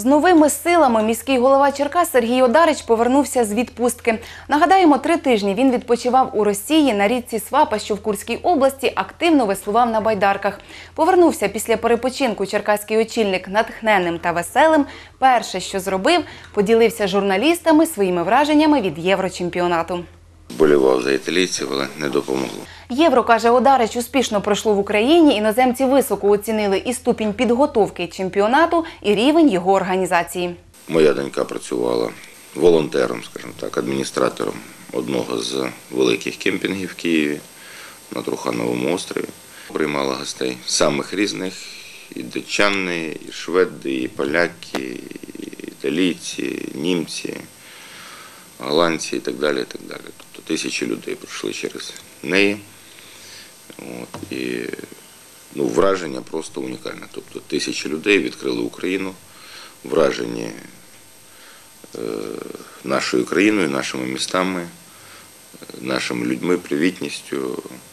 З новими силами міський голова Черкас Сергій Одарич повернувся з відпустки. Нагадаємо, три тижні він відпочивав у Росії на річці Свапа, що в Курській області активно веслував на байдарках. Повернувся після перепочинку черкаський очільник натхненним та веселим. Перше, що зробив, поділився журналістами своїми враженнями від єврочемпіонату. Болівав за італійців, але не допомогло. Євро, каже Одарич, успішно пройшло в Україні. Іноземці високо оцінили і ступінь підготовки чемпіонату, і рівень його організації. Моя донька працювала волонтером, скажімо так, адміністратором одного з великих кемпінгів в Києві на Трухановому острові. Приймала гостей самих різних і датчани, і шведи, і поляки, і італійці, німці, голландці і так далі. І так далі. Тобто тисячі людей пройшли через неї. От, і ну, враження просто унікальне. Тобто тисячі людей відкрили Україну, вражені е, нашою країною, нашими містами, е, нашими людьми, привітністю.